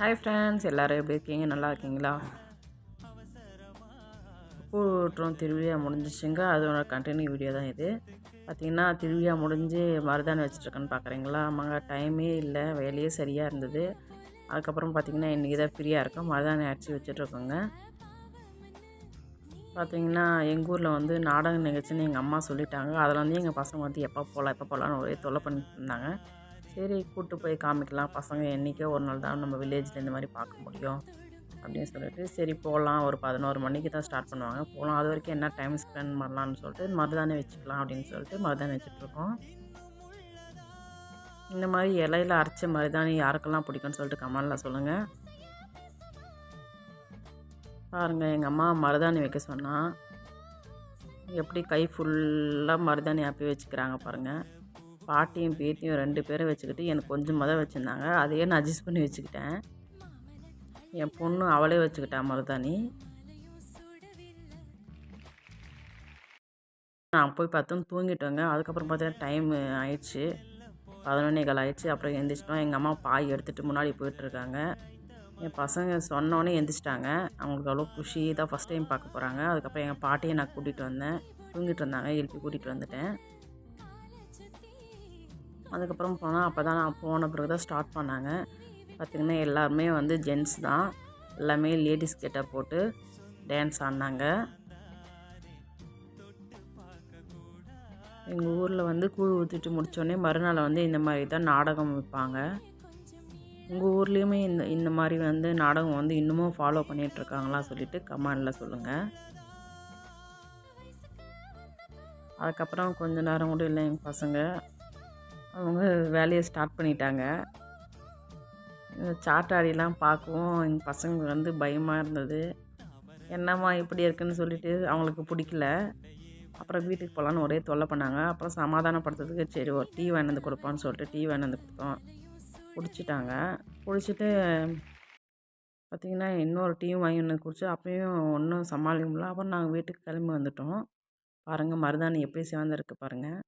Hi friends எல்லோரும் எப்படி இருக்கீங்க? நல்லா இருக்கீங்களா? கூட்டுறோம். திருவிழா முடிஞ்சிச்சுங்க. அதோட கண்டினியூ வீடியோ தான் இது. பார்த்திங்கன்னா திருவிழா முடிஞ்சு மருதாணி வச்சுட்ருக்கேன்னு பார்க்குறீங்களா ஆமாங்க. டைமே இல்லை. வேலையே சரியாக இருந்தது. அதுக்கப்புறம் பார்த்திங்கன்னா இன்றைக்கி தான் ஃப்ரீயாக இருக்கும். மருதாணி அடித்து வச்சுட்ருக்கோங்க. பார்த்திங்கன்னா எங்கள் ஊரில் வந்து நாடக நிகழ்ச்சின்னு எங்கள் அம்மா சொல்லிட்டாங்க. அதில் வந்து எங்கள் பசங்க வந்து எப்போ போகலாம் எப்போ போகலான்னு ஒரே தொல்லை பண்ணிட்டு இருந்தாங்க. சரி கூப்பிட்டு போய் காமிக்கலாம். பசங்க என்றைக்கோ ஒரு நாள் தான் நம்ம வில்லேஜில் இந்த மாதிரி பார்க்க முடியும் அப்படின்னு சொல்லிட்டு சரி போகலாம் ஒரு பதினோரு மணிக்கு தான் ஸ்டார்ட் பண்ணுவாங்க. போகலாம் அது வரைக்கும் என்ன டைம் ஸ்பெண்ட் பண்ணலான்னு சொல்லிட்டு மருதானே வச்சுக்கலாம் அப்படின்னு சொல்லிட்டு மருதானே வச்சுட்ருக்கோம் இந்த மாதிரி இலையில அரைச்ச மருதாணி யாருக்கெல்லாம் பிடிக்கும்னு சொல்லிட்டு கமெண்டில் சொல்லுங்கள் பாருங்கள் எங்கள் அம்மா மருதாணி வைக்க சொன்னால் எப்படி கை ஃபுல்லாக மருதாணி அப்பி வச்சுக்கிறாங்க பாருங்கள் பாட்டியும் பேத்தியும் ரெண்டு பேரும் வச்சுக்கிட்டு எனக்கு கொஞ்சமாக தான் வச்சுருந்தாங்க. அதையே நான் அட்ஜஸ்ட் பண்ணி வச்சுக்கிட்டேன். என் பொண்ணு அவளே வச்சுக்கிட்டா மருதாணி. நான் போய் பார்த்தோம் தூங்கிட்டோங்க. அதுக்கப்புறம் பார்த்தா டைம் ஆயிடுச்சு. பதினொன்னே கால் ஆயிடுச்சு. அப்புறம் எழுந்திரிச்சிட்டோம் எங்கள் அம்மா பாய் எடுத்துகிட்டு முன்னாடி போயிட்டுருக்காங்க என் பசங்க சொன்னோன்னே எந்திரிச்சிட்டாங்க. அவங்களுக்கு அவ்வளோ குஷி. தான் ஃபஸ்ட் டைம் பார்க்க போகிறாங்க அதுக்கப்புறம் எங்கள் பாட்டியை நான் கூட்டிகிட்டு வந்தேன். தூங்கிட்டு இருந்தாங்க. எழுப்பி கூட்டிகிட்டு வந்துட்டேன். அதுக்கப்புறம் போனால் அப்போ தான் நான் போன பிறகு தான் ஸ்டார்ட் பண்ணாங்க. பார்த்திங்கன்னா எல்லாருமே வந்து ஜென்ஸ் தான். எல்லாமே லேடிஸ் கிட்ட போட்டு டான்ஸ் ஆடினாங்க. எங்கள் ஊரில் வந்து கூழ் ஊற்றிட்டு முடித்தோடனே மறுநாள் வந்து இந்த மாதிரி தான் நாடகம் வைப்பாங்க. உங்கள் ஊர்லேயுமே இந்த இந்த மாதிரி வந்து நாடகம் வந்து இன்னமும் ஃபாலோ பண்ணிகிட்ருக்காங்களா சொல்லிவிட்டு கமெண்டில் சொல்லுங்கள் அதுக்கப்புறம் கொஞ்ச நேரம் கூட இல்லை எங்கள் பசங்க. அவங்க வேலையை ஸ்டார்ட் பண்ணிட்டாங்க. இந்த சாட்டாடிலாம் பார்க்கவும் எங்கள் பசங்க வந்து பயமாக இருந்தது. என்னம்மா இப்படி இருக்குன்னு சொல்லிட்டு அவங்களுக்கு பிடிக்கல. அப்புறம் வீட்டுக்கு போகலான்னு ஒரே தொல்லை பண்ணாங்க. அப்புறம் சமாதானப்படுத்துறதுக்கு சரி ஒரு டீ வாங்கினது கொடுப்பான்னு சொல்லிட்டு டீ வாங்கினது கொடுத்தோம். குடிச்சிட்டாங்க. குடிச்சிட்டு பார்த்திங்கன்னா இன்னொரு டீயும் வாங்கி ஒன்று குடிச்சு அப்பயும் ஒன்றும் சமாளிக்க முடியல. அப்புறம் நாங்கள் வீட்டுக்கு கிளம்பி வந்துட்டோம். பாருங்கள் மருதாணி எப்படி சிவந்திருக்கு பாருங்கள்